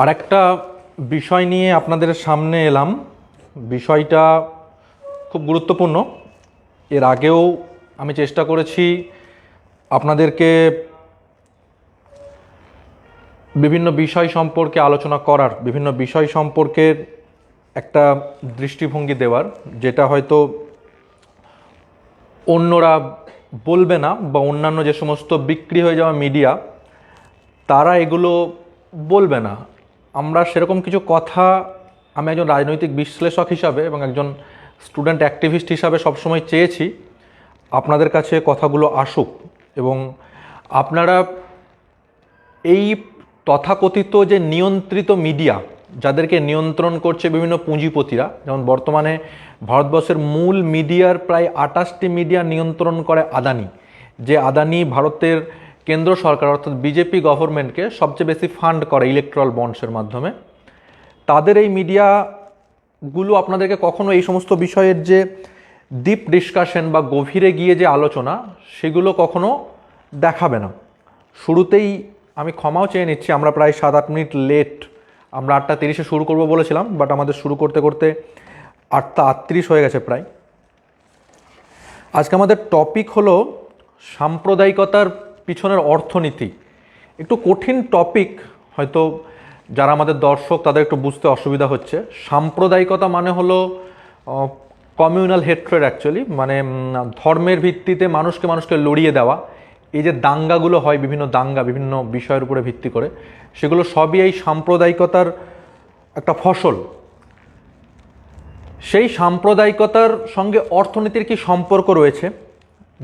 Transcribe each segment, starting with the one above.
আর একটা বিষয় নিয়ে আপনাদের সামনে এলাম। বিষয়টা খুব গুরুত্বপূর্ণ। এর আগেও আমি চেষ্টা করেছি আপনাদেরকে বিভিন্ন বিষয় সম্পর্কে আলোচনা করার, বিভিন্ন বিষয় সম্পর্কে একটা দৃষ্টিভঙ্গি দেওয়ার, যেটা হয়তো অন্যরা বলবে না বা অন্যান্য যে সমস্ত বিক্রি হয়ে যাওয়া মিডিয়া, তারা এগুলো বলবে না। আমরা সেরকম কিছু কথা, আমি একজন রাজনৈতিক বিশ্লেষক হিসাবে এবং একজন স্টুডেন্ট অ্যাক্টিভিস্ট হিসাবে সবসময় চেয়েছি, আপনাদের কাছে কথাগুলো আসুক এবং আপনারা এই তথাকথিত যে নিয়ন্ত্রিত মিডিয়া, যাদেরকে নিয়ন্ত্রণ করছে বিভিন্ন পুঁজিপতিরা, যেমন বর্তমানে ভারতবর্ষের মূল মিডিয়ার প্রায় আটাশটি মিডিয়া নিয়ন্ত্রণ করে আদানি, যে আদানি ভারতের কেন্দ্র সরকার, অর্থাৎ বিজেপি গভর্নমেন্টকে সবচেয়ে বেশি ফান্ড করে ইলেকট্রাল বন্ডসের মাধ্যমে। তাদের এই মিডিয়াগুলো আপনাদেরকে কখনো এই সমস্ত বিষয়ের যে ডিপ ডিসকাশন বা গভীরে গিয়ে যে আলোচনা, সেগুলো কখনো দেখাবে না। শুরুতেই আমি ক্ষমাও চেয়ে নিচ্ছি, আমরা প্রায় সাত আট মিনিট লেট আমরা আটটা তিরিশে শুরু করব বলেছিলাম বাট আমাদের শুরু করতে করতে আটটা আটত্রিশ হয়ে গেছে প্রায়। আজকে আমাদের টপিক হলো সাম্প্রদায়িকতার পিছনের অর্থনীতি। একটু কঠিন টপিক হয়তো যারা আমাদের দর্শক, তাদের একটু বুঝতে অসুবিধা হচ্ছে। সাম্প্রদায়িকতা মানে হলো কমিউনাল হেট্রেড অ্যাকচুয়ালি মানে ধর্মের ভিত্তিতে মানুষকে মানুষকে লড়িয়ে দেওয়া। এই যে দাঙ্গাগুলো হয়, বিভিন্ন দাঙ্গা, বিভিন্ন বিষয়ের উপরে ভিত্তি করে, সেগুলো সবই এই সাম্প্রদায়িকতার একটা ফসল। সেই সাম্প্রদায়িকতার সঙ্গে অর্থনীতির কি সম্পর্ক রয়েছে?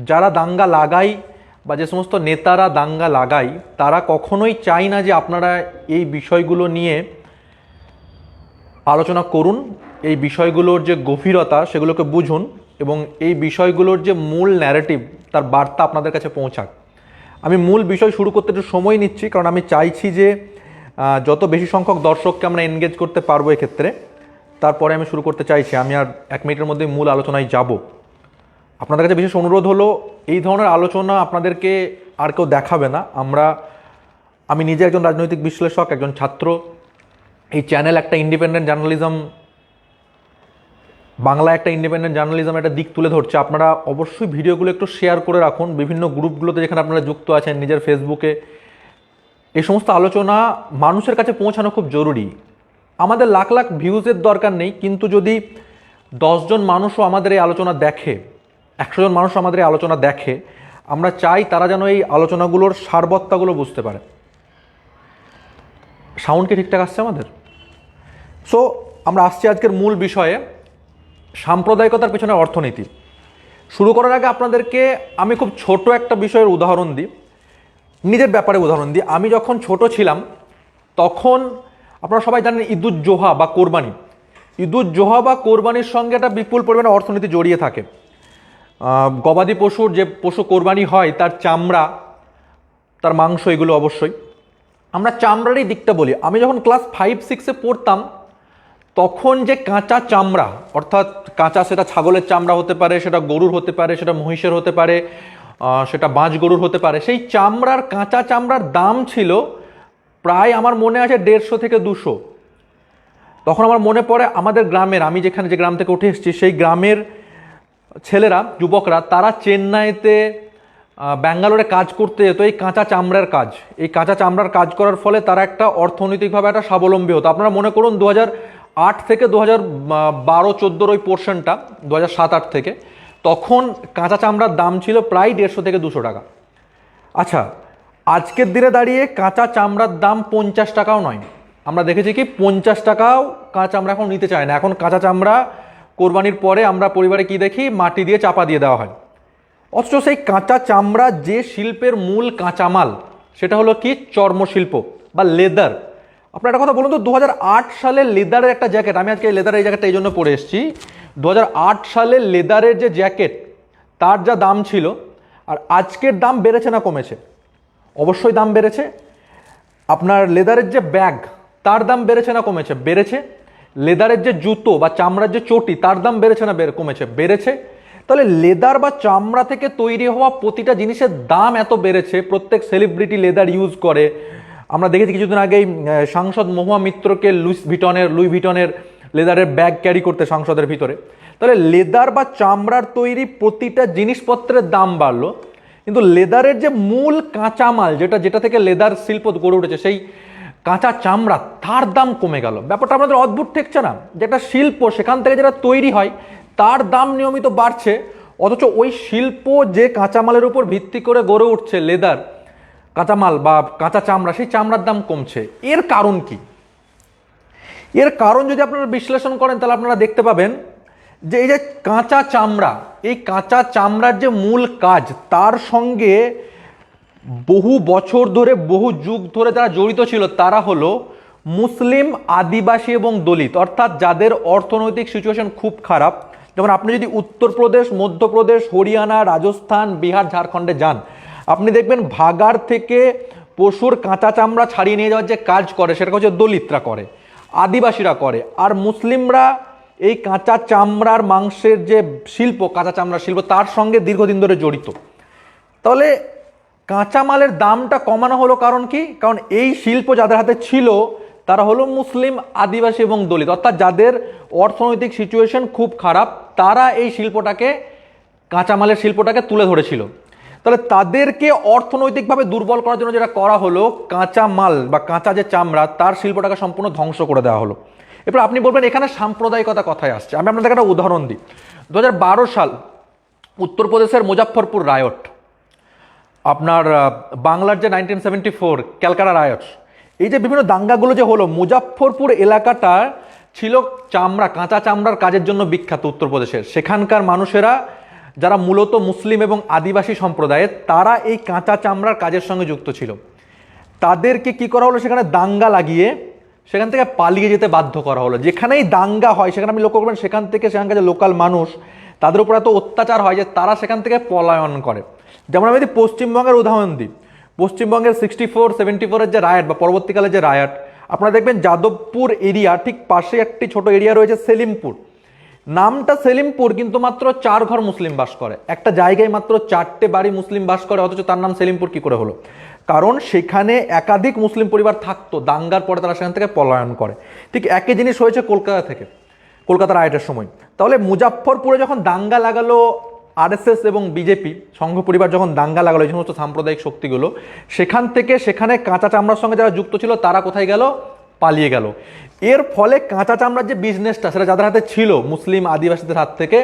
যারা দাঙ্গা লাগাই বা যে সমস্ত নেতারা দাঙ্গা লাগাই তারা কখনোই চায় না যে আপনারা এই বিষয়গুলো নিয়ে আলোচনা করুন, এই বিষয়গুলোর যে গভীরতা সেগুলোকে বুঝুন এবং এই বিষয়গুলোর যে মূল ন্যারেটিভ তার বার্তা আপনাদের কাছে পৌঁছাক। আমি মূল বিষয় শুরু করতে একটু সময় নিচ্ছি, কারণ আমি চাইছি যে যত বেশি সংখ্যক দর্শককে আমরা এনগেজ করতে পারব এক্ষেত্রে, তারপরে আমি শুরু করতে চাইছি। আমি আর এক মিনিটের মধ্যে মূল আলোচনায় যাব। আপনাদের কাছে বিশেষ অনুরোধ হলো, এই ধরনের আলোচনা আপনাদেরকে আর কেউ দেখাবে না। আমরা, আমি নিজে একজন রাজনৈতিক বিশ্লেষক, একজন ছাত্র। এই চ্যানেল একটা ইন্ডিপেন্ডেন্ট জার্নালিজম বাংলা একটা ইন্ডিপেন্ডেন্ট জার্নালিজম একটা দিক তুলে ধরছে। আপনারা অবশ্যই ভিডিওগুলো একটু শেয়ার করে রাখুন। বিভিন্ন গ্রুপগুলোতে যেখানে আপনারা যুক্ত আছেন, নিজের ফেসবুকে। এই সমস্ত আলোচনা মানুষের কাছে পৌঁছানো খুব জরুরি। আমাদের লাখ লাখ ভিউজের দরকার নেই, কিন্তু যদি দশজন মানুষও আমাদের এই আলোচনা দেখে একশো জন মানুষ আমাদের এই আলোচনা দেখে, আমরা চাই তারা যেন এই আলোচনাগুলোর সারবত্তাগুলো বুঝতে পারে। সাউন্ড কি ঠিকঠাক আসছে আমাদের? সো আমরা আসছি আজকের মূল বিষয়ে, সাম্প্রদায়িকতার পেছনে অর্থনীতি। শুরু করার আগে আপনাদেরকে আমি খুব ছোট একটা বিষয়ের উদাহরণ দিই, নিজের ব্যাপারে উদাহরণ দিই। আমি যখন ছোট ছিলাম, তখন আপনারা সবাই জানেন ঈদুজ জোহা বা কোরবানি। ঈদুজ জোহা বা কোরবানির সঙ্গে একটা বিপুল পরিমাণে অর্থনীতি জড়িয়ে থাকে। গবাদি পশুর যে পশু কোরবানি হয়, তার চামড়া, তার মাংস, এগুলো অবশ্যই। আমরা চামড়ারই দিকটা বলি। আমি যখন ক্লাস ফাইভ সিক্সে পড়তাম, তখন যে কাঁচা চামড়া, অর্থাৎ কাঁচা সেটা ছাগলের চামড়া হতে পারে, সেটা গরুর হতে পারে, সেটা মহিষের হতে পারে সেটা বাঁশ গরুর হতে পারে, সেই চামড়ার, কাঁচা চামড়ার দাম ছিল প্রায় আমার মনে আছে দেড়শো থেকে দুশো। তখন আমার মনে পড়ে আমাদের গ্রামের, আমি যেখানে যে গ্রাম থেকে উঠে এসেছি, সেই গ্রামের ছেলেরা, যুবকরা, তারা চেন্নাইতে ব্যাঙ্গালোরে কাজ করতে যেত, এই কাঁচা চামড়ার কাজ। এই কাঁচা চামড়ার কাজ করার ফলে তারা একটা অর্থনৈতিকভাবে একটা স্বাবলম্বী হতো। আপনারা মনে করুন দু আট থেকে দু হাজার বারো, চোদ্দোর ওই পোর্শনটা দু হাজার সাত, আট থেকে, তখন কাঁচা চামড়ার দাম ছিল প্রায় দেড়শো থেকে দুশো টাকা। আচ্ছা আজকের দিনে দাঁড়িয়ে কাঁচা চামড়ার দাম পঞ্চাশ টাকাও নয়। আমরা দেখেছি কি, পঞ্চাশ টাকাও কাঁচা চামড়া এখন নিতে চায় না। এখন কাঁচা চামড়া কোরবানির পরে আমরা পরিবারে কি দেখি? মাটি দিয়ে চাপা দিয়ে দেওয়া হয়। অথচ সেই কাঁচা চামড়া যে শিল্পের মূল কাঁচামাল, সেটা হলো কি? চর্মশিল্প বা লেদার। আপনার একটা কথা বলুন তো, দু হাজার আট সালে লেদারের একটা জ্যাকেট, আমি আজকে লেদারের এই জ্যাকেটটা এই জন্য পরে এসেছি। দুহাজার আট সালে লেদারের যে জ্যাকেট, তার যা দাম ছিল, আর আজকের দাম বেড়েছে না কমেছে? অবশ্যই দাম বেড়েছে। আপনার লেদারের যে ব্যাগ, তার দাম বেড়েছে না কমেছে? বেড়েছে। লেদারের যে জুতো বা চামড়ার যে চটি, তার দাম বেড়েছে না কমেছে? বেড়েছে। তাহলে লেদার বা চামড়া থেকে তৈরি হওয়া প্রতিটা জিনিসের দাম এত বেড়েছে, প্রত্যেক সেলিব্রিটি লেদার ইউজ করে। আমরা দেখেছি কিছুদিন আগেই সাংসদ মহুয়া মিত্রকে লুইস ভিটনের, লুই ভিটনের লেদারের ব্যাগ ক্যারি করতে সংসদের ভিতরে। তাহলে লেদার বা চামড়ার তৈরি প্রতিটা জিনিসপত্রের দাম বাড়লো, কিন্তু লেদারের যে মূল কাঁচামাল, যেটা যেটা থেকে লেদার শিল্প গড়ে উঠেছে, সেই কাঁচা চামড়া, তার দাম কমে গেল। ব্যাপারটা আমাদের অদ্ভুত ঠেকছে না। যেটা শিল্প, সেখান থেকে যেটা তৈরি হয়, তার দাম নিয়মিত বাড়ছে। অথচ ওই শিল্প যে কাঁচামালের উপর ভিত্তি করে গড়ে উঠছে, লেদার, কাঁচামাল বা কাঁচা চামড়া, সেই চামড়ার দাম কমছে। এর কারণ কি? এর কারণ যদি আপনারা বিশ্লেষণ করেন, তাহলে আপনারা দেখতে পাবেন যে এই যে কাঁচা চামড়া, এই কাঁচা চামড়ার যে মূল কাজ, তার সঙ্গে বহু বছর ধরে, বহু যুগ ধরে যারা জড়িত ছিল, তারা হলো মুসলিম, আদিবাসী এবং দলিত। অর্থাৎ যাদের অর্থনৈতিক সিচুয়েশন খুব খারাপ। যেমন আপনি যদি উত্তরপ্রদেশ, মধ্যপ্রদেশ, হরিয়ানা, রাজস্থান, বিহার, ঝাড়খণ্ডে যান, আপনি দেখবেন ভাগার থেকে পশুর কাঁচা চামড়া ছাড়িয়ে নিয়ে যাওয়ার যে কাজ করে সেটা হচ্ছে দলিতরা করে, আদিবাসীরা করে। আর মুসলিমরা এই কাঁচা চামড়ার মাংসের যে শিল্প, কাঁচা চামড়ার শিল্প, তার সঙ্গে দীর্ঘদিন ধরে জড়িত। তাহলে কাঁচামালের দামটা কমানো হলো কারণ কি? কারণ এই শিল্প যাদের হাতে ছিল, তারা হলো মুসলিম, আদিবাসী এবং দলিত। অর্থাৎ যাদের অর্থনৈতিক সিচুয়েশন খুব খারাপ, তারা এই শিল্পটাকে, কাঁচামালের শিল্পটাকে তুলে ধরেছিল। তাহলে তাদেরকে অর্থনৈতিকভাবে দুর্বল করার জন্য যেটা করা হলো কাঁচা মাল বা কাঁচা যে চামড়া, তার শিল্পটাকে সম্পূর্ণ ধ্বংস করে দেওয়া হলো। এরপর আপনি বলবেন, এখানে সাম্প্রদায়িকতা কথায় আসছে। আমি আপনাদেরকে একটা উদাহরণ দিই। দু হাজার বারো সাল উত্তরপ্রদেশের মুজাফরপুর রায়ট আপনার বাংলার যে nineteen seventy four Calcutta riots এই যে বিভিন্ন দাঙ্গাগুলো যে হলো মুজাফরপুর এলাকাটা ছিল চামড়া, কাঁচা চামড়ার কাজের জন্য বিখ্যাত উত্তরপ্রদেশের। সেখানকার মানুষেরা, যারা মূলত মুসলিম এবং আদিবাসী সম্প্রদায়ের, তারা এই কাঁচা চামড়ার কাজের সঙ্গে যুক্ত ছিল। তাদেরকে কি করা হলো? সেখানে দাঙ্গা লাগিয়ে, সেখান থেকে পালিয়ে যেতে বাধ্য করা হলো। যেখানেই দাঙ্গা হয়, সেখানে আপনি লক্ষ্য করবেন, সেখান থেকে সেখানকার যে লোকাল মানুষ, তাদের উপর এত অত্যাচার হয় যে তারা সেখান থেকে পলায়ন করে। যেমন আমি যদি পশ্চিমবঙ্গের উদাহরণ দিই, পশ্চিমবঙ্গের সিক্সটি ফোর সেভেন্টি ফোরের যে রায়ট বা পরবর্তীকালে যে রায়ট আপনারা দেখবেন যাদবপুর এরিয়া ঠিক পাশে একটি ছোট এরিয়া রয়েছে সেলিমপুর। নামটা সেলিমপুর কিন্তু মাত্র চার ঘর মুসলিম বাস করে। একটা জায়গায় মাত্র চারটে বাড়ি মুসলিম বাস করে, অথচ তার নাম সেলিমপুর কি করে হলো? কারণ সেখানে একাধিক মুসলিম পরিবার থাকতো, দাঙ্গার পরে তারা সেখান থেকে পলায়ন করে। ঠিক একই জিনিস হয়েছে কলকাতা থেকে কলকাতার আয়টের সময়। তাহলে মুজাফফরপুরে যখন দাঙ্গা লাগালো আরএসএস এবং বিজেপি, সংঘ পরিবার যখন দাঙ্গা লাগালো, এই সমস্ত সাম্প্রদায়িক শক্তিগুলো, সেখান থেকে সেখানে কাঁচা চামড়ার সঙ্গে যারা যুক্ত ছিল, তারা কোথায় গেল? পালিয়ে গেল। এর ফলে কাঁচা চামড়ার যে বিজনেসটা সেটা যাদের হাতে ছিল, মুসলিম আদিবাসীদের হাত থেকে,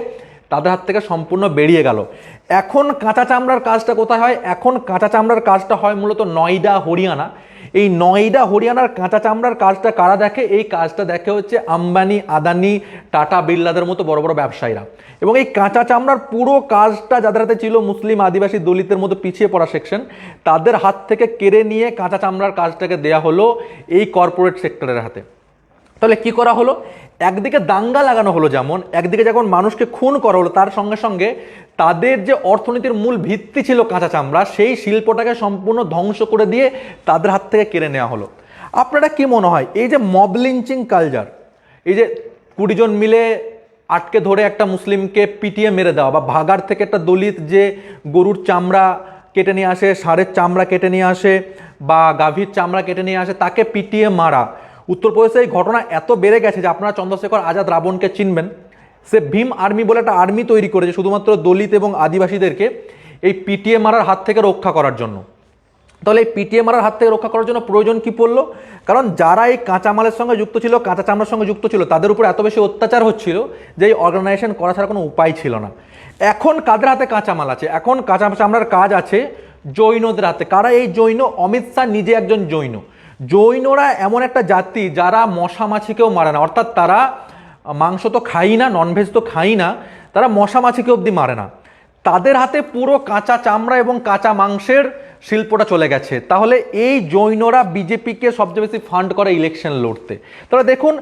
তাদের হাত থেকে সম্পূর্ণ বেরিয়ে গেল। এখন কাঁচা চামড়ার কাজটা কোথায় হয়? এখন কাঁচা চামড়ার কাজটা হয় মূলত নয়ডা, হরিয়ানা। এই নয়ডা হরিয়ানার কাঁচা চামড়ার কাজটা কারা দেখে? এই কাজটা দেখে হচ্ছে আম্বানি, আদানি, টাটা বিল্লাদের মতো বড় বড় ব্যবসায়ীরা। এবং এই কাঁচা চামড়ার পুরো কাজটা যাদের হাতে ছিল মুসলিম আদিবাসী দলিতের মতো পিছিয়ে পড়া সেকশন তাদের হাত থেকে কেড়ে নিয়ে কাঁচা চামড়ার কাজটাকে দেয়া হলো এই কর্পোরেট সেক্টরের হাতে। তাহলে কি করা হলো? একদিকে দাঙ্গা লাগানো হলো যেমন, একদিকে যখন মানুষকে খুন করা হলো, তার সঙ্গে সঙ্গে তাদের যে অর্থনীতির মূল ভিত্তি ছিল কাঁচা চামড়া, সেই শিল্পটাকে সম্পূর্ণ ধ্বংস করে দিয়ে তাদের হাত থেকে কেড়ে নেওয়া হলো। আপনারা কি মনে হয়, এই যে মব লিঞ্চিং কালচার এই যে কুড়িজন মিলে আটকে ধরে একটা মুসলিমকে পিটিয়ে মেরে দেওয়া বা ভাগার থেকে একটা দলিত যে গরুর চামড়া কেটে নিয়ে আসে ষাঁড়ের চামড়া কেটে নিয়ে আসে বা গাভীর চামড়া কেটে নিয়ে আসে, তাকে পিটিয়ে মারা উত্তরপ্রদেশে এই ঘটনা এত বেড়ে গেছে যে আপনারা চন্দ্রশেখর আজাদ রাবণকে চিনবেন। সে ভীম আর্মি বলে একটা আর্মি তৈরি করেছে শুধুমাত্র দলিত এবং আদিবাসীদেরকে এই পিটিএ মারার হাত থেকে রক্ষা করার জন্য। তাহলে এই পিটিএ মারার হাত থেকে রক্ষা করার জন্য প্রয়োজন কি পড়ল? কারণ যারা এই কাঁচামালের সঙ্গে যুক্ত ছিল, কাঁচা চামড়ার সঙ্গে যুক্ত ছিল, তাদের উপর এত বেশি অত্যাচার হচ্ছিল যে এই অর্গানাইজেশন করা ছাড়া কোনো উপায় ছিল না। এখন কাদের হাতে কাঁচামাল আছে? এখন কাঁচা চামড়ার কাজ আছে জৈনদের হাতে। কারা এই জৈন? অমিত শাহ নিজে একজন জৈন। জৈনরা এমন একটা জাতি যারা মশা মাছিকেও মারে না। অর্থাৎ তারা, মাংস তো খাই না ননভেজ তো খাই না, তারা মশা মাছিকে অবধি মারে না। তাদের হাতে পুরো কাঁচা চামড়া এবং কাঁচা মাংসের শিল্পটা চলে গেছে। তাহলে এই জৈনরা বিজেপিকে সবচেয়ে বেশি ফান্ড করে ইলেকশন লড়তে। তাহলে দেখুন,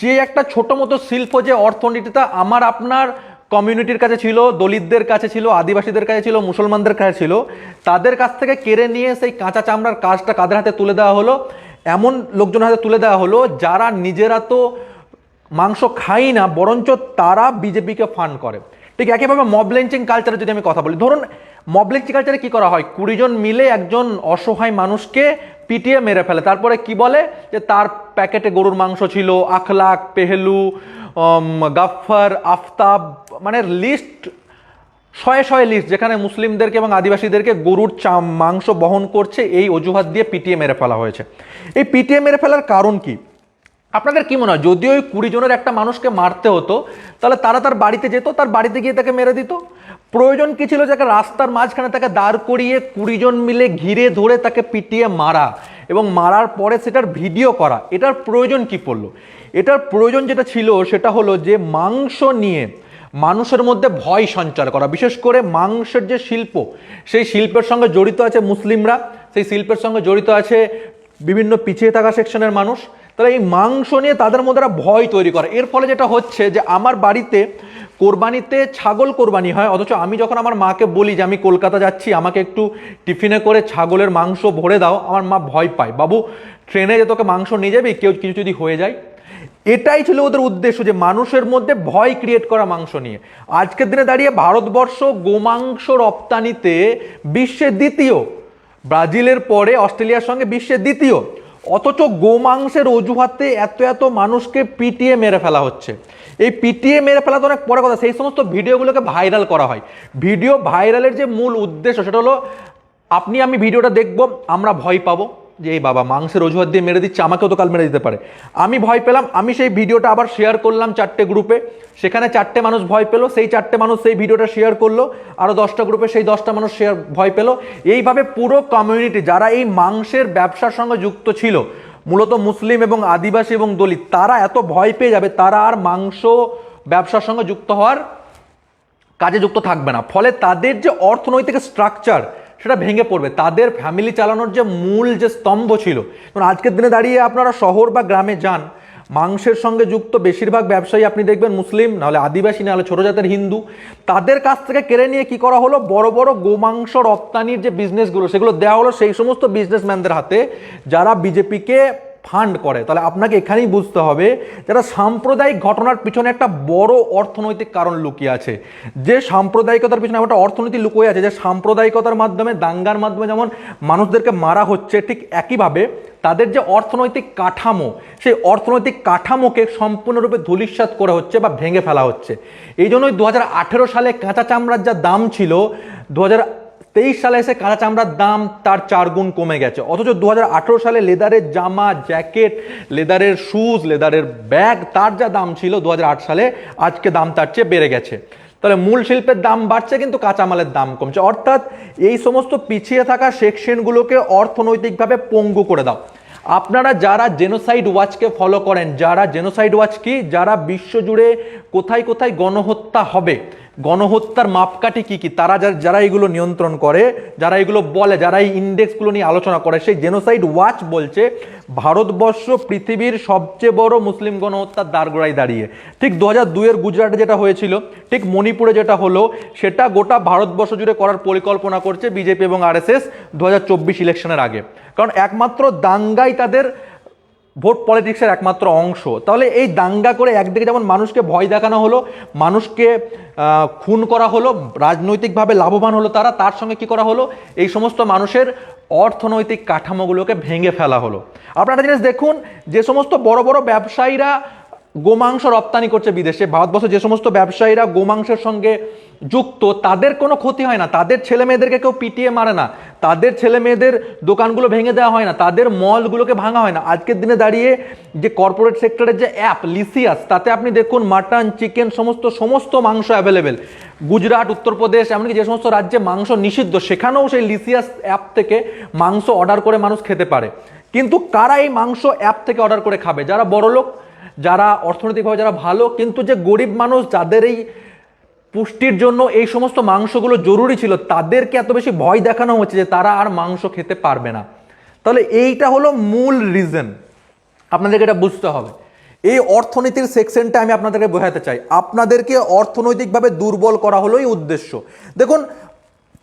যে একটা ছোট মতো শিল্প যে অর্থনীতিটা, আমার, আপনার কমিউনিটির কাছে ছিল দলিতদের কাছে ছিল আদিবাসীদের কাছে ছিল মুসলমানদের কাছে ছিল তাদের কাছ থেকে কেড়ে নিয়ে সেই কাঁচা চামড়ার কাজটা কাদের হাতে তুলে দেওয়া হলো? এমন লোকজনের হাতে তুলে দেওয়া হলো যারা নিজেরা তো মাংস খাই না বরঞ্চ তারা বিজেপিকে ফান্ড করে। ঠিক একইভাবে মব লেঞ্চিং কালচারে যদি আমি কথা বলি ধরুন মব লেঞ্চিং কালচারে কি করা হয়? কুড়ি জন মিলে একজন অসহায় মানুষকে পিটিয়ে মেরে ফেলে। তারপরে কি বলে? যে তার প্যাকেটে গরুর মাংস ছিল আখলাক পেহেলু উম, গাফফার আফতাব মানে লিস্ট শয়ে শয়ে লিস্ট যেখানে মুসলিমদেরকে এবং আদিবাসীদেরকে গরুর চাম, মাংস বহন করছে, এই অজুহাত দিয়ে পিটিয়ে মেরে ফেলা হয়েছে। এই পিটিয়ে মেরে ফেলার কারণ কি? আপনাদের কি মনে হয়, যদি ওই কুড়ি জনের একটা মানুষকে মারতে হতো, তাহলে তারা তার বাড়িতে যেত, তার বাড়িতে গিয়ে তাকে মেরে দিত? প্রয়োজন কি ছিল যাকে রাস্তার মাঝখানে তাকে দাঁড় করিয়ে কুড়ি জন মিলে ঘিরে ধরে তাকে পিটিয়ে মারা এবং মারার পরে সেটার ভিডিও করা, এটার প্রয়োজন কি পড়ল? এটার প্রয়োজন যেটা ছিল, সেটা হলো যে মাংস নিয়ে মানুষের মধ্যে ভয় সঞ্চার করা। বিশেষ করে মাংসের যে শিল্প, সেই শিল্পের সঙ্গে জড়িত আছে মুসলিমরা, সেই শিল্পের সঙ্গে জড়িত আছে বিভিন্ন পিছিয়ে থাকা সেকশনের মানুষ। তাহলে এই মাংস নিয়ে তাদের মধ্যে একটা ভয় তৈরি করে। এর ফলে যেটা হচ্ছে যে আমার বাড়িতে কোরবানিতে ছাগল কোরবানি হয়, অথচ আমি যখন আমার মাকে বলি যে আমি কলকাতা যাচ্ছি, আমাকে একটু টিফিনে করে ছাগলের মাংস ভরে দাও, আমার মা ভয় পায়। বাবু, ট্রেনে যে তোকে মাংস নিয়ে যাবি, কেউ কিছু যদি হয়ে যায় এটাই ছিল ওদের উদ্দেশ্য যে মানুষের মধ্যে ভয় ক্রিয়েট করা মাংস নিয়ে। আজকের দিনে দাঁড়িয়ে ভারতবর্ষ গোমাংস রপ্তানিতে বিশ্বের দ্বিতীয়, ব্রাজিলের পরে অস্ট্রেলিয়ার সঙ্গে বিশ্বের দ্বিতীয়। অথচ গোমাংসের অজুহাতে এত এত মানুষকে পিটিয়ে মেরে ফেলা হচ্ছে। এই পিটিয়ে মেরে ফেলা তো অনেক পরে কথা, সেই সমস্ত ভিডিওগুলোকে ভাইরাল করা হয়। ভিডিও ভাইরালের যে মূল উদ্দেশ্য সেটা হলো, আপনি আমি ভিডিওটা দেখব, আমরা ভয় পাবো। যে, এই বাবা, মাংসের অজুহাত দিয়ে মেরে দিচ্ছে, আমাকেও তো কাল মেরে দিতে পারে। আমি ভয় পেলাম, আমি সেই ভিডিওটা আবার শেয়ার করলাম চারটে গ্রুপে সেখানে চারটে মানুষ ভয় পেল, সেই চারটে মানুষ সেই ভিডিওটা শেয়ার করল আরও দশটা গ্রুপে সেই দশটা মানুষ শেয়ার ভয় পেল। এইভাবে পুরো কমিউনিটি যারা এই মাংসের ব্যবসার সঙ্গে যুক্ত ছিল, মূলত মুসলিম এবং আদিবাসী এবং দলিত, তারা এত ভয় পেয়ে যাবে, তারা আর মাংস ব্যবসার সঙ্গে যুক্ত হওয়ার কাজে যুক্ত থাকবে না। ফলে তাদের যে অর্থনৈতিক স্ট্রাকচার সেটা ভেঙে পড়বে। তাদের ফ্যামিলি চালানোর যে মূল যে স্তম্ভ ছিল। কারণ আজকের দিনে দাঁড়িয়ে আপনারা শহর বা গ্রামে যান, মাংসের সঙ্গে যুক্ত বেশিরভাগ ব্যবসায়ী আপনি দেখবেন মুসলিম, নাহলে আদিবাসী, নাহলে ছোটো জাতের হিন্দু। তাদের কাছ থেকে কেড়ে নিয়ে কি করা হলো? বড় বড় গোমাংস রপ্তানির যে বিজনেসগুলো সেগুলো দেওয়া হলো সেই সমস্ত বিজনেসম্যানদের হাতে। যারা বিজেপিকে ফান্ড করে, তাহলে আপনাকে এখানেই বুঝতে হবে যারা সাম্প্রদায়িক ঘটনার পিছনে একটা বড় অর্থনৈতিক কারণ লুকিয়ে আছে। যে সাম্প্রদায়িকতার পিছনে একটা অর্থনীতি লুকিয়ে আছে, যে সাম্প্রদায়িকতার মাধ্যমে, দাঙ্গার মাধ্যমে যেমন মানুষদেরকে মারা হচ্ছে, ঠিক একইভাবে তাদের যে অর্থনৈতিক কাঠামো, সেই অর্থনৈতিক কাঠামোকে সম্পূর্ণরূপে ধূলিসাৎ করে হচ্ছে বা ভেঙে ফেলা হচ্ছে। এই জন্যই দু হাজার আঠেরো সালে কাঁচা চামড়ার যা দাম ছিল দু হাজার তেইশ সালে এসে কাঁচা চামড়ার দাম তার চার গুণ কমে গেছে। অথচ দু হাজার আঠেরো সালে লেদারের জামা, জ্যাকেট, লেদারের শুজ লেদারের ব্যাগ তার যা দাম ছিল দু হাজার আট সালে, আজকে দাম তার চেয়ে বেড়ে গেছে। তাহলে মূল শিল্পের দাম বাড়ছে কিন্তু কাঁচামালের দাম কমছে। অর্থাৎ এই সমস্ত পিছিয়ে থাকা সেকশনগুলোকে অর্থনৈতিকভাবে পঙ্গু করে দাও। আপনারা যারা জেনোসাইড ওয়াচকে ফলো করেন, যারা জেনোসাইড ওয়াচ কি, যারা বিশ্বজুড়ে কোথায় কোথায় গণহত্যা হবে গণহত্যার মাপকাঠি কি কি? তারা যারা এগুলো নিয়ন্ত্রণ করে, যারা এগুলো বলে, যারা এই ইন্ডেক্সগুলো নিয়ে আলোচনা করে, সেই জেনোসাইড ওয়াচ বলছে ভারতবর্ষ পৃথিবীর সবচেয়ে বড় মুসলিম গণহত্যার দ্বারগোড়ায় দাঁড়িয়ে। ঠিক দু হাজার দুইয়ের গুজরাটে যেটা হয়েছিল, ঠিক মণিপুরে যেটা হলো, সেটা গোটা ভারতবর্ষ জুড়ে করার পরিকল্পনা করছে বিজেপি এবং আরএসএস দু হাজার চব্বিশ ইলেকশনের আগে। কারণ একমাত্র দাঙ্গাই তাদের ভোট পলিটিক্সের একমাত্র অংশ। তাহলে এই দাঙ্গা করে একদিকে যেমন মানুষকে ভয় দেখানো হলো, মানুষকে খুন করা হলো, রাজনৈতিকভাবে লাভবান হলো তারা, তার সঙ্গে কি করা হলো? এই সমস্ত মানুষের অর্থনৈতিক কাঠামোগুলোকে ভেঙে ফেলা হলো। আপনারা জিনিস দেখুন, যে সমস্ত বড় বড় ব্যবসায়ীরা গোমাংস রপ্তানি করছে বিদেশে। ভারতবর্ষে যে সমস্ত ব্যবসায়ীরা গোমাংসের সঙ্গে যুক্ত, তাদের কোনো ক্ষতি হয় না। তাদের ছেলে মেয়েদেরকে কেউ পিটিয়ে মারে না। তাদের ছেলে মেয়েদের দোকানগুলো ভেঙে দেওয়া হয় না। তাদের মলগুলোকে ভাঙা হয় না। আজকের দিনে দাঁড়িয়ে যে কর্পোরেট সেক্টরের যে অ্যাপ লিসিয়াস তাতে আপনি দেখুন মাটন চিকেন সমস্ত সমস্ত মাংস অ্যাভেলেবেল গুজরাট, উত্তরপ্রদেশ, এমনকি যে সমস্ত রাজ্যে মাংস নিষিদ্ধ, সেখানেও সেই লিসিয়াস অ্যাপ থেকে মাংস অর্ডার করে মানুষ খেতে পারে। কিন্তু কারা এই মাংস অ্যাপ থেকে অর্ডার করে খাবে? যারা বড় লোক যারা অর্থনৈতিকভাবে যারা ভালো, কিন্তু যে গরিব মানুষ যাদের এই পুষ্টির জন্য এই সমস্ত মাংসগুলো জরুরি ছিল, তাদেরকে এত বেশি ভয় দেখানো হচ্ছে যে তারা আর মাংস খেতে পারবে না। তাহলে এইটা হলো মূল রিজন আপনাদেরকে এটা বুঝতে হবে। এই অর্থনীতির সেকশনটা আমি আপনাদেরকে বোঝাতে চাই। আপনাদেরকে অর্থনৈতিকভাবে দুর্বল করা হলো এই উদ্দেশ্য। দেখুন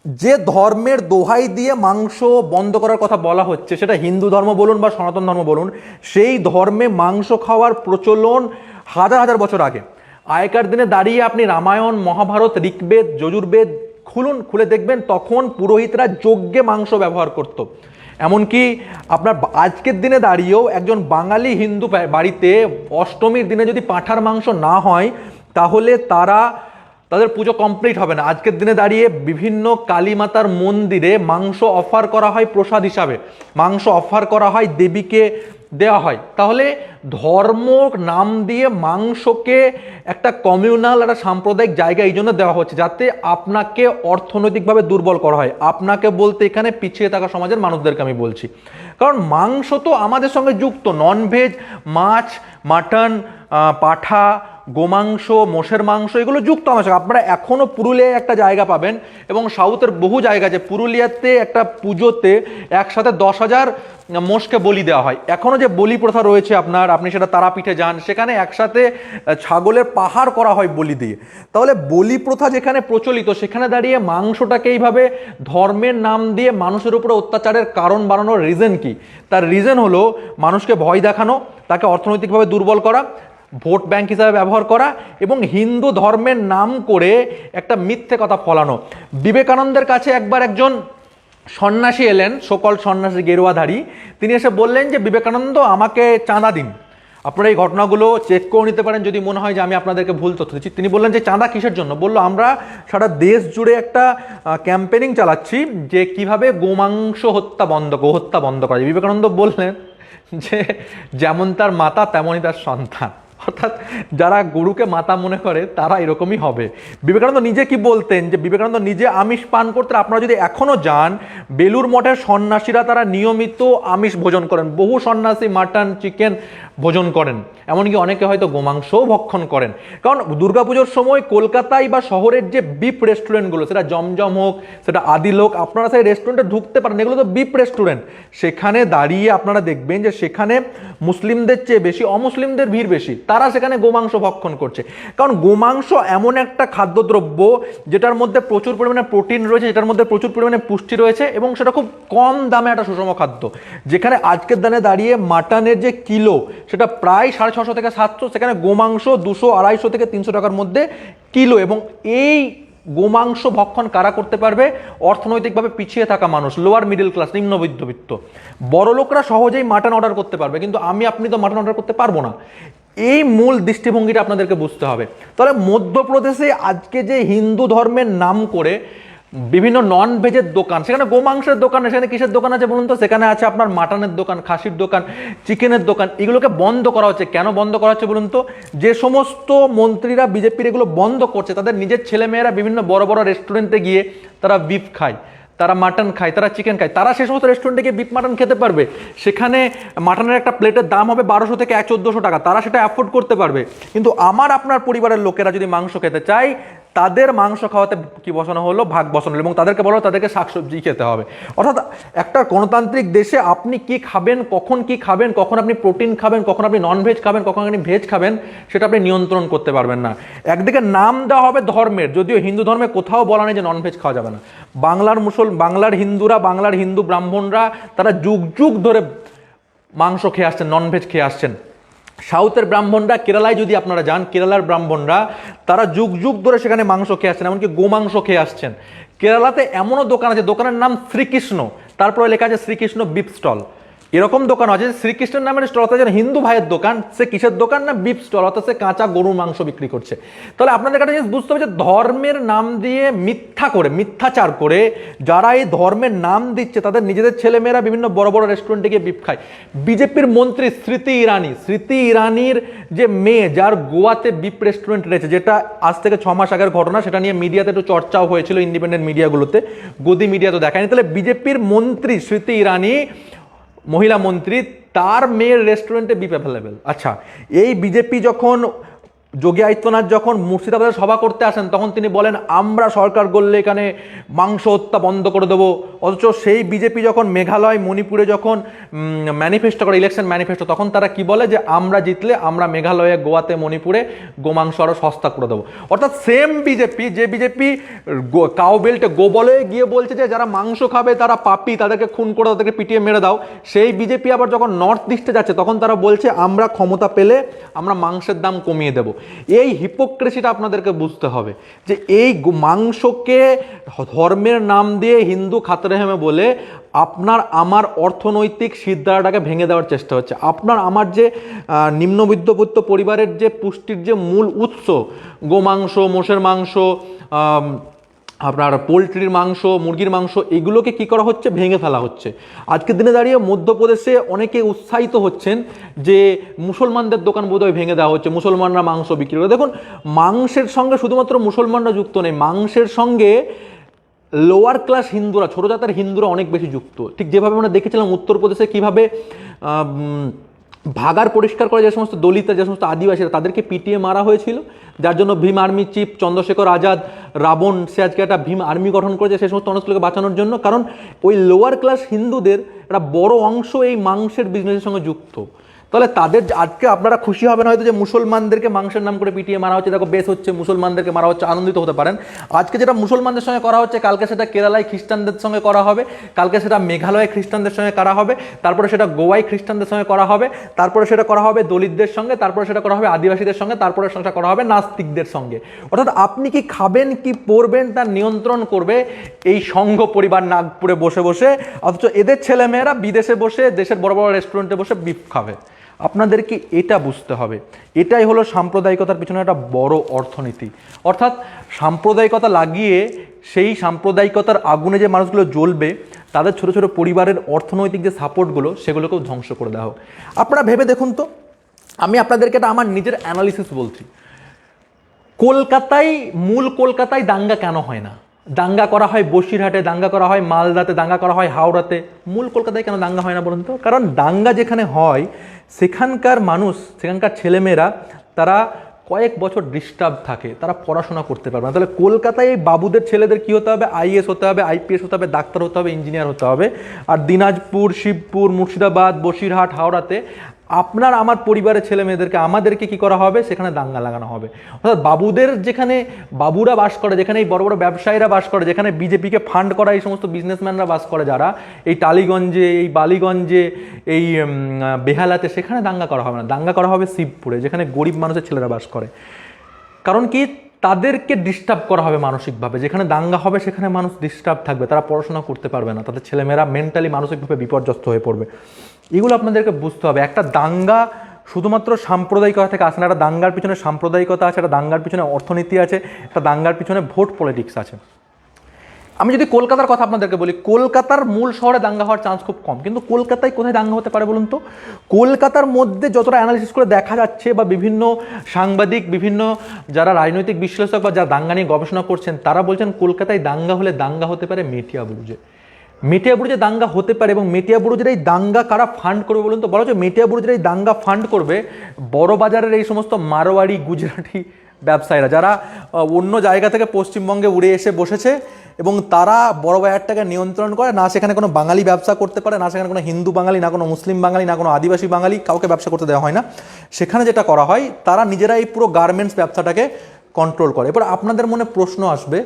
যে ধর্মের দোহাই দিয়ে মাংস বন্ধ করার কথা বলা হচ্ছে, সেটা হিন্দু ধর্ম বলুন বা সনাতন ধর্ম বলুন, সেই ধর্মে মাংস খাওয়ার প্রচলন হাজার হাজার বছর আগে। আগেকার দিনে দাঁড়িয়ে আপনি রামায়ণ, মহাভারত, ঋগ্বেদ, যজুর্বেদ খুলুন, খুলে দেখবেন, তখন পুরোহিতরা যজ্ঞে মাংস ব্যবহার করত। এমনকি আপনার আজকের দিনে দাঁড়িয়েও একজন বাঙালি হিন্দু বাড়িতে অষ্টমীর দিনে যদি পাঁঠার মাংস না হয়, তাহলে তারা তাদের পুজো কমপ্লিট হবে না। আজকের দিনে দাঁড়িয়ে বিভিন্ন কালী মাতার মন্দিরে মাংস অফার করা হয় প্রসাদ হিসাবে। মাংস অফার করা হয়, দেবীকে দেওয়া হয়। তাহলে ধর্ম নাম দিয়ে মাংসকে একটা কমিউনাল, একটা সাম্প্রদায়িক জায়গা এই জন্য দেওয়া হচ্ছে, যাতে আপনাকে অর্থনৈতিকভাবে দুর্বল করা হয়। আপনাকে বলতে এখানে পিছিয়ে থাকা সমাজের মানুষদেরকে আমি বলছি। কারণ মাংস তো আমাদের সঙ্গে যুক্ত ননভেজ মাছ মাটন পাঠা গোমাংস, মোষের মাংস, এগুলো যুক্ত আমার সঙ্গে আপনারা এখনও পুরুলিয়ায় একটা জায়গা পাবেন এবং সাউথের বহু জায়গা আছে। পুরুলিয়াতে একটা পুজোতে একসাথে দশ হাজার মোষকে বলি দেওয়া হয়। এখনও যে বলি প্রথা রয়েছে আপনার, আপনি সেটা তারাপীঠে যান, সেখানে একসাথে ছাগলের পাহাড় করা হয় বলি দিয়ে। তাহলে বলি প্রথা যেখানে প্রচলিত, সেখানে দাঁড়িয়ে মাংসটাকে এইভাবে ধর্মের নাম দিয়ে মানুষের উপরে অত্যাচারের কারণ বানানোর রিজন কি? তার রিজন হলো, মানুষকে ভয় দেখানো, তাকে অর্থনৈতিকভাবে দুর্বল করা ভোট ব্যাংক হিসাবে ব্যবহার করা এবং হিন্দু ধর্মের নাম করে একটা মিথ্যে কথা ফলানো। বিবেকানন্দের কাছে একবার একজন সন্ন্যাসী এলেন, সকল সন্ন্যাসী গেরুয়াধারী। তিনি এসে বললেন যে, বিবেকানন্দ, আমাকে চাঁদা দিন। আপনারা এই ঘটনাগুলো চেক করে নিতে পারেন যদি মনে হয় যে, আমি আপনাদেরকে ভুল তথ্য দিচ্ছি। তিনি বললেন যে, চাঁদা কিসের জন্য? বলল, আমরা সারা দেশ জুড়ে একটা ক্যাম্পেনিং চালাচ্ছি যে, কীভাবে গোমাংস হত্যা বন্ধ, গোহত্যা বন্ধ করা যায়। বিবেকানন্দ বললেন যে, যেমন তার মাতা, তেমনই তার সন্তান। অর্থাৎ যারা গরুকে মাতা মনে করে, তারা এরকমই হবে। বিবেকানন্দ নিজে কি বলতেন যে, বিবেকানন্দ নিজে আমিষ পান করতেন, আপনারা যদি এখনও যান বেলুর মঠের সন্ন্যাসীরা তারা নিয়মিত আমিষ ভোজন করেন। বহু সন্ন্যাসী মাটন, চিকেন ভোজন করেন। এমনকি অনেকে হয়তো গোমাংসও ভক্ষণ করেন। কারণ দুর্গাপুজোর সময় কলকাতায় বা শহরের যে বিপ রেস্টুরেন্টগুলো, সেটা জমজম হোক, সেটা আদিলোক, আপনারা সেই রেস্টুরেন্টে ঢুকতে পারেন। এগুলো তো বিপ রেস্টুরেন্ট। সেখানে দাঁড়িয়ে আপনারা দেখবেন যে, সেখানে মুসলিমদের চেয়ে বেশি, অমুসলিমদের ভিড় বেশি। তারা সেখানে গোমাংস ভক্ষণ করছে। কারণ গোমাংস এমন একটা খাদ্যদ্রব্য যেটার মধ্যে প্রচুর পরিমাণে প্রোটিন রয়েছে, যেটার মধ্যে প্রচুর পরিমাণে পুষ্টি রয়েছে এবং সেটা খুব কম দামে একটা সুষম খাদ্য। যেখানে আজকের দানে দাঁড়িয়ে মাটনের যে কিলো, সেটা প্রায় সাড়ে ছশো থেকে সাতশো, সেখানে গোমাংস দুশো, আড়াইশো থেকে তিনশো টাকার মধ্যে কিলো এবং এই গোমাংস ভক্ষণ কারা করতে পারবে? অর্থনৈতিকভাবে পিছিয়ে থাকা মানুষ লোয়ার মিডল ক্লাস নিম্ন মধ্যবিত্ত। বড় লোকরা সহজেই মাটন অর্ডার করতে পারবে, কিন্তু আমি, আপনি তো মাটন অর্ডার করতে পারব না। এই মূল দৃষ্টিভঙ্গিটা আপনাদেরকে বুঝতে হবে। তাহলে মধ্যপ্রদেশে আজকে যে হিন্দু ধর্মের নাম করে বিভিন্ন নন ভেজের দোকান, সেখানে গোমাংসের দোকান, সেখানে কিসের দোকান আছে বলুন তো? সেখানে আছে আপনার মাটনের দোকান, খাসির দোকান, চিকেনের দোকান, এগুলোকে বন্ধ করা হচ্ছে। কেন বন্ধ করা হচ্ছে বলুন তো? যে সমস্ত মন্ত্রীরা, বিজেপির এগুলো বন্ধ করছে, তাদের নিজের ছেলেমেয়েরা বিভিন্ন বড় বড় রেস্টুরেন্টে গিয়ে তারা বিফ খায়। তারা মাটন খায়, তারা চিকেন খায়। তারা সে সমস্ত রেস্টুরেন্টে গিয়ে বিফ মাটন খেতে পারবে। সেখানে মাটনের একটা প্লেটের দাম হবে বারোশো থেকে এক চোদ্দোশো টাকা। তারা সেটা অ্যাফোর্ড করতে পারবে। কিন্তু আমার, আপনার পরিবারের লোকেরা যদি মাংস খেতে চায় তাদের মাংস খাওয়াতে কি বসানো হলো? ভাগ বসানো হলো এবং তাদেরকে বলা তাদেরকে শাকসবজি খেতে হবে। অর্থাৎ একটা গণতান্ত্রিক দেশে আপনি কি খাবেন, কখন কি খাবেন, কখন আপনি প্রোটিন খাবেন, কখন আপনি নন ভেজ খাবেন, কখন আপনি ভেজ খাবেন, সেটা আপনি নিয়ন্ত্রণ করতে পারবেন না। একদিকে নাম দেওয়া হবে ধর্মের, যদিও হিন্দু ধর্মে কোথাও বলা নেই যে নন ভেজ খাওয়া যাবে না। বাংলার মুসল, বাংলার হিন্দুরা, বাংলার হিন্দু ব্রাহ্মণরা, তারা যুগ যুগ ধরে মাংস খেয়ে আসছেন নন ভেজ খেয়ে আসছেন। সাউথের ব্রাহ্মণরা, কেরালায় যদি আপনারা যান, কেরালার ব্রাহ্মণরা, তারা যুগ যুগ ধরে সেখানে মাংস খেয়ে আসছেন, এমনকি গোমাংস খেয়ে আসছেন। কেরালাতে এমনও দোকান আছে, দোকানের নাম শ্রীকৃষ্ণ। তারপরে লেখা আছে শ্রীকৃষ্ণ বিপ স্টল এরকম দোকান আছে, শ্রীকৃষ্ণের নামের স্টল অর্থাৎ হিন্দু ভাইয়ের দোকান, সে কিসের দোকান না বিপ স্টল অর্থাৎ সে কাঁচা গরুর মাংস বিক্রি করছে। তাহলে আপনাদের একটা জিনিস বুঝতে হবে যে ধর্মের নাম দিয়ে মিথ্যা করে, মিথ্যাচার করে যারা এই ধর্মের নাম দিচ্ছে, তাদের নিজেদের ছেলেমেয়েরা বিভিন্ন বড় বড় রেস্টুরেন্টে গিয়ে বিপ খায়। বিজেপির মন্ত্রী স্মৃতি ইরানি, স্মৃতি ইরানির যে মেয়ে, যার গোয়াতে বিপ রেস্টুরেন্ট রয়েছে, যেটা আজ থেকে ছ মাস আগের ঘটনা, সেটা নিয়ে মিডিয়াতে একটু চর্চাও হয়েছিল ইন্ডিপেন্ডেন্ট মিডিয়াগুলোতে গদি মিডিয়া তো দেখায়নি। তাহলে বিজেপির মন্ত্রী স্মৃতি ইরানি মহিলা মন্ত্রী তার মেয়ের রেস্টুরেন্টে বিপ অ্যাভেলেবেল আচ্ছা এই বিজেপি যখন যোগী আদিত্যনাথ যখন মুর্শিদাবাদে সভা করতে আসেন, তখন তিনি বলেন, আমরা সরকার গড়লে এখানে মাংস হত্যা বন্ধ করে দেবো। অথচ সেই বিজেপি যখন মেঘালয়, মণিপুরে যখন ম্যানিফেস্টো করে ইলেকশন ম্যানিফেস্টো তখন তারা কি বলে যে, আমরা জিতলে আমরা মেঘালয়ে, গোয়াতে, মণিপুরে গোমাংস আরও সস্তা করে দেবো। অর্থাৎ সেম বিজেপি, যে বিজেপি কাউ বেল্টে গোবলে গিয়ে বলছে যে, যারা মাংস খাবে, তারা পাপি, তাদেরকে খুন করে, তাদেরকে পিটিয়ে মেরে দাও। সেই বিজেপি আবার যখন নর্থ ইস্টে যাচ্ছে, তখন তারা বলছে, আমরা ক্ষমতা পেলে আমরা মাংসের দাম কমিয়ে দেবো। এই হিপোক্রেসিটা আপনাদেরকে বুঝতে হবে যে এই মাংসকে ধর্মের নাম দিয়ে হিন্দু খাতরেহেমে বলে আপনার আমার অর্থনৈতিক সিদ্ধারাটাকে ভেঙে দেওয়ার চেষ্টা হচ্ছে। আপনার আমার যে আহ, পরিবারের যে পুষ্টির যে মূল উৎস গোমাংস মোষের মাংস আপনার পোলট্রির মাংস, মুরগির মাংস, এগুলোকে কি করা হচ্ছে? ভেঙে ফেলা হচ্ছে। আজকের দিনে দাঁড়িয়ে মধ্যপ্রদেশে অনেকে উৎসাহিত হচ্ছেন যে মুসলমানদের দোকান বোধহয় ভেঙে দেওয়া হচ্ছে, মুসলমানরা মাংস বিক্রি করে। দেখুন, মাংসের সঙ্গে শুধুমাত্র মুসলমানরা যুক্ত নেই, মাংসের সঙ্গে লোয়ার ক্লাস হিন্দুরা, ছোটো জাতের হিন্দুরা অনেক বেশি যুক্ত। ঠিক যেভাবে আমরা দেখেছিলাম উত্তরপ্রদেশে কীভাবে ভাগার পরিষ্কার করে যে সমস্ত দলিত, যে সমস্ত আদিবাসীরা তাদেরকে পিটিয়ে মারা হয়েছিল। যার জন্য ভীম আর্মি চিফ চন্দ্রশেখর আজাদ, রাবণ, সে আজকে একটা ভীম আর্মি গঠন করেছে সেই সমস্ত মানুষগুলোকে বাঁচানোর জন্য। কারণ ওই লোয়ার ক্লাস হিন্দুদের একটা বড় অংশ এই মাংসের বিজনেসের সঙ্গে যুক্ত। তাহলে তাদের আজকে আপনারা খুশি হবেন হয়তো যে মুসলমানদেরকে মাংসের নাম করে পিটিয়ে মারা হচ্ছে, দেখো বেশ হচ্ছে, মুসলমানদেরকে মারা হচ্ছে, আনন্দিত হতে পারেন। আজকে যেটা মুসলমানদের সঙ্গে করা হচ্ছে, কালকে সেটা কেরালায় খ্রিস্টানদের সঙ্গে করা হবে, কালকে সেটা মেঘালয়ে খ্রিস্টানদের সঙ্গে করা হবে, তারপরে সেটা গোয়ায় খ্রিস্টানদের সঙ্গে করা হবে, তারপরে সেটা করা হবে দলিতদের সঙ্গে, তারপরে সেটা করা হবে আদিবাসীদের সঙ্গে, তারপরে সেটা করা হবে নাস্তিকদের সঙ্গে। অর্থাৎ আপনি কি খাবেন, কি পরবেন তার নিয়ন্ত্রণ করবে এই সংঘ পরিবার নাগপুরে বসে বসে, অথচ এদের ছেলেমেয়েরা বিদেশে বসে, দেশের বড় বড় রেস্টুরেন্টে বসে বিফ খাবে। আপনাদেরকে এটা বুঝতে হবে। এটাই হলো সাম্প্রদায়িকতার পিছনে একটা বড় অর্থনীতি। অর্থাৎ সাম্প্রদায়িকতা লাগিয়ে সেই সাম্প্রদায়িকতার আগুনে যে মানুষগুলো জ্বলবে, তাদের ছোট ছোট পরিবারের অর্থনৈতিক যে সাপোর্টগুলো, সেগুলোকেও ধ্বংস করে দেওয়া হোক। আপনারা ভেবে দেখুন তো, আমি আপনাদেরকে এটা আমার নিজের অ্যানালিসিস বলছি। কলকাতায়, মূল কলকাতায় দাঙ্গা কেন হয় না? দাঙ্গা করা হয় বসিরহাটে, দাঙ্গা করা হয় মালদাতে, দাঙ্গা করা হয় হাওড়াতে। মূল কলকাতায় কেন দাঙ্গা হয় না বলুন তো? কারণ দাঙ্গা যেখানে হয় সেখানকার মানুষ, সেখানকার ছেলেমেয়েরা, তারা কয়েক বছর ডিস্টার্ব থাকে, তারা পড়াশোনা করতে পারবে না। তাহলে কলকাতায় এই বাবুদের ছেলেদের কী হতে হবে? আইএস হতে হবে আইপিএস হতে হবে, ডাক্তার হতে হবে ইঞ্জিনিয়ার হতে হবে। আর দিনাজপুর, শিবপুর, মুর্শিদাবাদ, বসিরহাট, হাওড়াতে আপনার, আমার পরিবারের ছেলে মেয়েদেরকে আমাদেরকে কি করা হবে? সেখানে দাঙ্গা লাগানো হবে। অর্থাৎ বাবুদের যেখানে বাবুরা বাস করে, যেখানে এই বড় বড় ব্যবসায়ীরা বাস করে, যেখানে বিজেপিকে ফান্ড করা, এই সমস্ত বিজনেসম্যানরা বাস করে যারা, এই টালিগঞ্জে, এই বালিগঞ্জে, এই বেহালাতে সেখানে দাঙ্গা করা হবে না। দাঙ্গা করা হবে শিবপুরে, যেখানে গরিব মানুষের ছেলেরা বাস করে। কারণ কি? তাদেরকে ডিস্টার্ব করা হবে মানসিকভাবে। যেখানে দাঙ্গা হবে, সেখানে মানুষ ডিস্টার্ব থাকবে। তারা পড়াশোনা করতে পারবে না। তাদের ছেলেমেয়েরা মেন্টালি মানসিকভাবে বিপর্যস্ত হয়ে পড়বে। এগুলো আপনাদেরকে বুঝতে হবে। একটা দাঙ্গা শুধুমাত্র সাম্প্রদায়িকতা থেকে আসে না, একটা দাঙ্গার পিছনে সাম্প্রদায়িকতা আছে, একটা দাঙ্গার পিছনে অর্থনীতি আছে, একটা দাঙ্গার পিছনে ভোট পলিটিক্স আছে। আমি যদি কলকাতার কথা আপনাদেরকে বলি, কলকাতার মূল শহরে দাঙ্গা হওয়ার চান্স খুব কম। কিন্তু কলকাতায় কোথায় দাঙ্গা হতে পারে বলুন তো? কলকাতার মধ্যে যতটা অ্যানালিসিস করে দেখা যাচ্ছে বা বিভিন্ন সাংবাদিক, বিভিন্ন যারা রাজনৈতিক বিশ্লেষক বা যারা দাঙ্গা নিয়ে গবেষণা করছেন, তারা বলছেন কলকাতায় দাঙ্গা হলে দাঙ্গা হতে পারে মেটিয়া বুরুজে মেটিয়া বুরুজে দাঙ্গা হতে পারে এবং মেটিয়া বুরুজের এই দাঙ্গা কারা ফান্ড করবে বলুন তো? বলা হচ্ছে মেটিয়া বুরুজের এই দাঙ্গা ফান্ড করবে বড় বাজারের এই সমস্ত মারোয়াড়ি গুজরাটি ব্যবসায়ীরা, যারা অন্য জায়গা থেকে পশ্চিমবঙ্গে উড়ে এসে বসেছে এবং তারা বড় বাজারটাকে নিয়ন্ত্রণ করে। না সেখানে কোনো বাঙালি ব্যবসা করতে পারে, না সেখানে কোনো হিন্দু বাঙালি, না কোনো মুসলিম বাঙালি, না কোনো আদিবাসী বাঙালি কাউকে ব্যবসা করতে দেওয়া হয় না। সেখানে যেটা করা হয়, তারা নিজেরা এই পুরো গার্মেন্টস ব্যবসাটাকে কন্ট্রোল করে। এবার আপনাদের মনে প্রশ্ন আসবে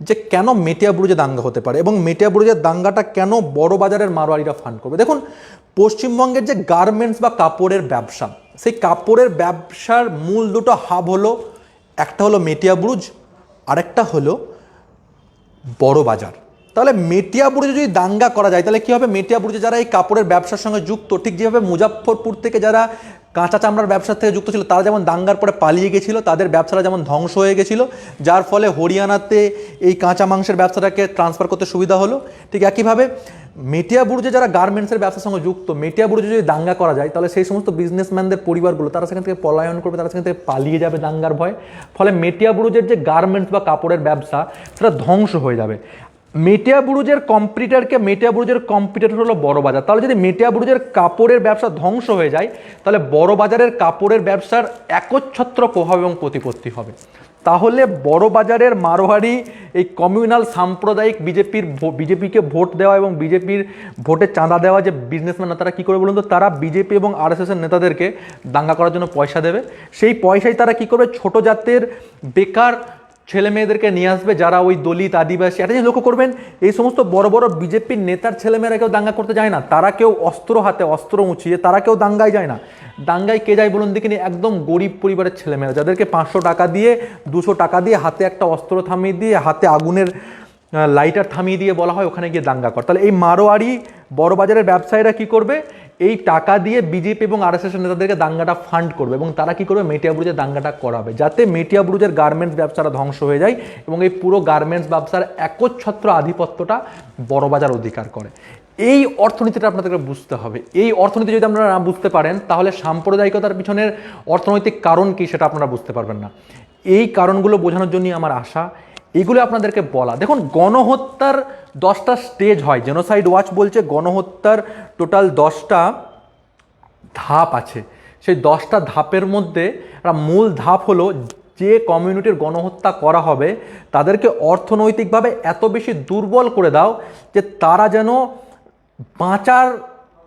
যে কেন মেটিয়া বুরুজে দাঙ্গা হতে পারে এবং মেটিয়া বুরুজের দাঙ্গাটা কেন বড় বাজারের মারোয়ারিরা ফান্ড করবে? দেখুন, পশ্চিমবঙ্গের যে গার্মেন্টস বা কাপড়ের ব্যবসা, সেই কাপড়ের ব্যবসার মূল দুটো হাব হলো, একটা হলো মেটিয়া বুরুজ, আরেকটা হলো বড় বাজার। তাহলে মেটিয়া বুরুজে যদি দাঙ্গা করা যায়, তাহলে কী হবে? মেটিয়া বুরুজে যারা এই কাপড়ের ব্যবসার সঙ্গে যুক্ত, ঠিক যেভাবে মুজাফরপুর থেকে যারা কাঁচা চামড়ার ব্যবসার থেকে যুক্ত ছিল, তারা যেমন দাঙ্গার পরে পালিয়ে গেছিল, তাদের ব্যবসাটা যেমন ধ্বংস হয়ে গেছিল, যার ফলে হরিয়ানাতে এই কাঁচা মাংসের ব্যবসাটাকে ট্রান্সফার করতে সুবিধা হলো। ঠিক একইভাবে মেটিয়া বুরুজে যারা গার্মেন্টসের ব্যবসার সঙ্গে যুক্ত, মেটিয়া বুরুজে যদি দাঙ্গা করা যায়, তাহলে সেই সমস্ত বিজনেসম্যানদের পরিবারগুলো, তারা সেখান থেকে পলায়ন করবে, তারা সেখান থেকে পালিয়ে যাবে দাঙ্গার ভয়। ফলে মেটিয়া বুরুজের যে গার্মেন্টস বা কাপড়ের ব্যবসা, সেটা ধ্বংস হয়ে যাবে। মেটিয়া বুরুজের কম্পিউটারকে মেটিয়া বুরুজের কম্পিউটার হলো বড় বাজার। তাহলে যদি মেটিয়া বুরুজের কাপড়ের ব্যবসা ধ্বংস হয়ে যায়, তাহলে বড় বাজারের কাপড়ের ব্যবসার একচ্ছত্র প্রভাব এবং প্রতিপত্তি হবে। তাহলে বড় বাজারের মারোয়ারি, এই কমিউনাল সাম্প্রদায়িক বিজেপির বিজেপিকে ভোট দেওয়া এবং বিজেপির ভোটে চাঁদা দেওয়া যে বিজনেসম্যান তারা কী করে বলুন তো? তারা বিজেপি এবং আরএসএসের নেতাদেরকে দাঙ্গা করার জন্য পয়সা দেবে। সেই পয়সায় তারা কী করবে? ছোট জাতের বেকার ছেলে মেয়েদেরকে নিয়ে আসবে, যারা ওই দলিত, আদিবাসী একটা জিনিস লক্ষ্য করবেন, এই সমস্ত বড় বড় বিজেপির নেতার ছেলেমেয়েরা কেউ দাঙ্গা করতে যায় না। তারা কেউ অস্ত্র হাতে অস্ত্র উঁচিয়ে তারা কেউ দাঙ্গায় যায় না। দাঙ্গায় কে যায় বলুন দেখিনি একদম গরিব পরিবারের ছেলেমেয়েরা যাদেরকে পাঁচশো টাকা দিয়ে, দুশো টাকা দিয়ে হাতে একটা অস্ত্র থামিয়ে দিয়ে, হাতে আগুনের লাইটার থামিয়ে দিয়ে বলা হয়, ওখানে গিয়ে দাঙ্গা কর। তাহলে এই মারোয়ারি বড় বাজারের ব্যবসায়ীরা কি করবে? এই টাকা দিয়ে বিজেপি এবং আর এস নেতাদেরকে দাঙ্গাটা ফান্ড করবে এবং তারা কি করবে? মেটিয়া ব্রুজের দাঙ্গাটা করাবে। যাতে মেটিয়া ব্রুজের গার্মেন্টস ব্যবসাটা ধ্বংস হয়ে যায় এবং এই পুরো গার্মেন্টস ব্যবসার একচ্ছত্র আধিপত্যটা বড় বাজার অধিকার করে। এই অর্থনীতিটা আপনাদেরকে বুঝতে হবে। এই অর্থনীতি যদি আপনারা না বুঝতে পারেন, তাহলে সাম্প্রদায়িকতার পিছনের অর্থনৈতিক কারণ কি সেটা আপনারা বুঝতে পারবেন না। এই কারণগুলো বোঝানোর জন্যই আমার আশা। এগুলো আপনাদেরকে বলা। দেখুন, গণহত্যার দশটা স্টেজ হয়। জেনোসাইড ওয়াচ বলছে গণহত্যার টোটাল দশটা ধাপ আছে। সেই দশটা ধাপের মধ্যে একটা মূল ধাপ হলো যে কমিউনিটির গণহত্যা করা হবে, তাদেরকে অর্থনৈতিকভাবে এত বেশি দুর্বল করে দাও যে তারা যেন বাঁচার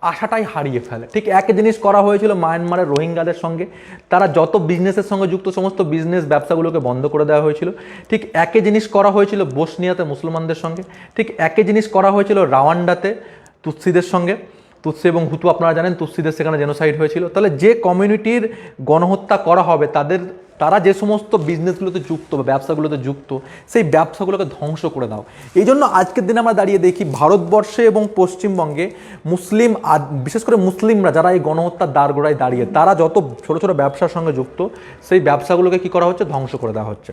আশাটাই হারিয়ে ফেলে। ঠিক একই জিনিস করা হয়েছিল মায়ানমারের রোহিঙ্গাদের সঙ্গে। তারা যত বিজনেসের সঙ্গে যুক্ত, সমস্ত বিজনেস ব্যবসাগুলোকে বন্ধ করে দেওয়া হয়েছিল। ঠিক একই জিনিস করা হয়েছিল বসনিয়াতে মুসলমানদের সঙ্গে। ঠিক একই জিনিস করা হয়েছিল রাওয়ান্ডাতে তুৎসিদের সঙ্গে। তুৎসি এবং হুতু আপনারা জানেন, তুৎসিদের সেখানে জেনোসাইড হয়েছিল। তাহলে যে কমিউনিটির গণহত্যা করা হবে, তাদের তারা যে সমস্ত বিজনেসগুলোতে যুক্ত বা ব্যবসাগুলোতে যুক্ত, সেই ব্যবসাগুলোকে ধ্বংস করে দাও। এই জন্য আজকের দিনে আমরা দাঁড়িয়ে দেখি ভারতবর্ষে এবং পশ্চিমবঙ্গে মুসলিম বিশেষ করে মুসলিমরা যারা এই গণহত্যার দ্বারগোড়ায় দাঁড়িয়ে, তারা যত ছোট ছোট ব্যবসার সঙ্গে যুক্ত, সেই ব্যবসাগুলোকে কি করা হচ্ছে? ধ্বংস করে দেওয়া হচ্ছে।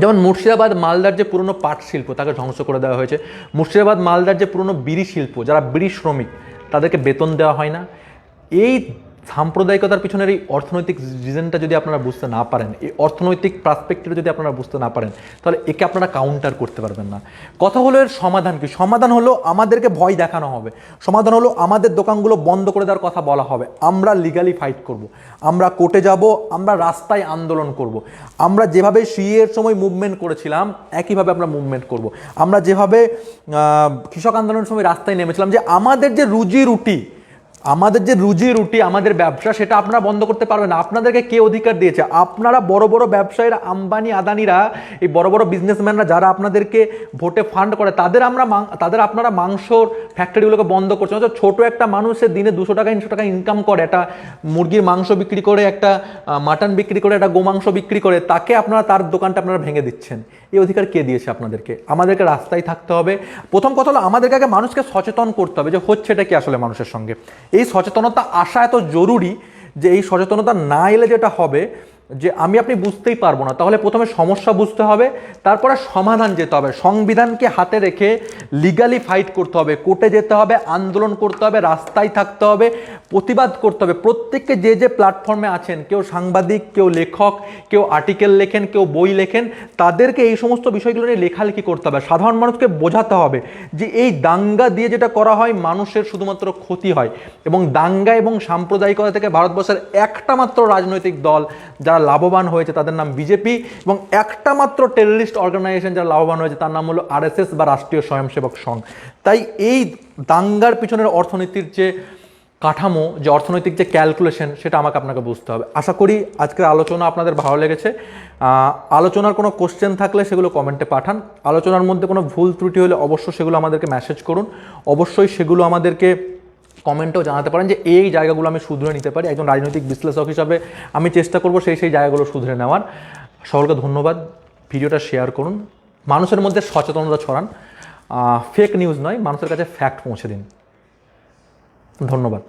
যেমন মুর্শিদাবাদ মালদার যে পুরনো পাট শিল্প তাকে ধ্বংস করে দেওয়া হয়েছে। মুর্শিদাবাদ মালদার যে পুরনো বিড়ি শিল্প, যারা বিড়ি শ্রমিক, তাদেরকে বেতন দেওয়া হয় না। এই সাম্প্রদায়িকতার পিছনের এই অর্থনৈতিক রিজনটা যদি আপনারা বুঝতে না পারেন, এই অর্থনৈতিক পার্সপেক্টিভে যদি আপনারা বুঝতে না পারেন, তাহলে একে আপনারা কাউন্টার করতে পারবেন না কথা হলো এর সমাধান কি সমাধান হলো আমাদেরকে ভয় দেখানো হবে সমাধান হলো আমাদের দোকানগুলো বন্ধ করে দেওয়ার কথা বলা হবে আমরা লিগালি ফাইট করব। আমরা কোর্টে যাব, আমরা রাস্তায় আন্দোলন করব। আমরা যেভাবে সিএর সময় মুভমেন্ট করেছিলাম, একইভাবে আমরা মুভমেন্ট করব। আমরা যেভাবে কৃষক আন্দোলনের সময় রাস্তায় নেমেছিলাম, যে আমাদের যে রুজি রুটি আমাদের যে রুজি রুটি, আমাদের ব্যবসা, সেটা আপনারা বন্ধ করতে পারবেন আপনাদেরকে কে অধিকার দিয়েছে? আপনারা বড় বড় ব্যবসায়ীরা, আম্বানি, আদানিরা, এই বড় বড় বিজনেসম্যানরা যারা আপনাদেরকে ভোটে ফান্ড করে, তাদের আমরা তাদের আপনারা মাংসর ফ্যাক্টরিগুলোকে বন্ধ করছেন। অথচ ছোট একটা মানুষের দিনে দুশো টাকা, তিনশো টাকা ইনকাম করে, একটা মুরগির মাংস বিক্রি করে, একটা মাটন বিক্রি করে, একটা গোমাংস বিক্রি করে, তাকে আপনারা, তার দোকানটা আপনারা ভেঙে দিচ্ছেন। এই অধিকার কে দিয়েছে আপনাদেরকে? আমাদেরকে রাস্তায় থাকতে হবে। প্রথম কথা হলো, আমাদেরকে আগে মানুষকে সচেতন করতে হবে যে হচ্ছে এটা কি আসলে মানুষের সঙ্গে। এই সচেতনতা আসা এত জরুরি যে এই সচেতনতা না এলে যেটা হবে যে আমি আপনি বুঝতেই পারব না। তাহলে প্রথমে সমস্যা বুঝতে হবে, তারপরে সমাধান যেতে হবে। সংবিধানকে হাতে রেখে লিগালি ফাইট করতে হবে কোর্টে যেতে হবে, আন্দোলন করতে হবে, রাস্তায় থাকতে হবে, প্রতিবাদ করতে হবে। প্রত্যেককে যে যে প্ল্যাটফর্মে আছেন, কেউ সাংবাদিক, কেউ লেখক, কেউ আর্টিকেল লেখেন, কেউ বই লেখেন, তাদেরকে এই সমস্ত বিষয়গুলো নিয়ে লেখালেখি করতে হবে। সাধারণ মানুষকে বোঝাতে হবে যে এই দাঙ্গা দিয়ে যেটা করা হয়, মানুষের শুধুমাত্র ক্ষতি হয়। এবং দাঙ্গা এবং সাম্প্রদায়িকতা থেকে ভারতবর্ষের একটা মাত্র রাজনৈতিক দল, যারা লাভবান হয়েছে তাদের নাম বিজেপি এবং একটা মাত্র টেররিস্ট অর্গানাইজেশন যারা লাভবান হয়েছে তার নাম হলো আরএসএস বা রাষ্ট্রীয় স্বয়ংসেবক সংঘ। তাই এই দাঙ্গার পিছনের অর্থনীতির যে কাঠামো, যে অর্থনৈতিক যে ক্যালকুলেশন সেটা আমাকে আপনাকে বুঝতে হবে। আশা করি আজকের আলোচনা আপনাদের ভালো লেগেছে। আলোচনার কোনো কোশ্চেন থাকলে সেগুলো কমেন্টে পাঠান। আলোচনার মধ্যে কোনো ভুল ত্রুটি হলে অবশ্যই সেগুলো আমাদেরকে মেসেজ করুন। অবশ্যই সেগুলো আমাদেরকে কমেন্টেও জানাতে পারেন যে এই জায়গাগুলো আমি শুধরে নিতে পারি, একজন রাজনৈতিক বিশ্লেষক হিসাবে আমি চেষ্টা করব সেই সেই জায়গাগুলো শুধরে নেওয়ার। সকলকে ধন্যবাদ। ভিডিওটা শেয়ার করুন। মানুষের মধ্যে সচেতনতা ছড়ান। ফেক নিউজ নয়, মানুষের কাছে ফ্যাক্ট পৌঁছে দিন। ধন্যবাদ।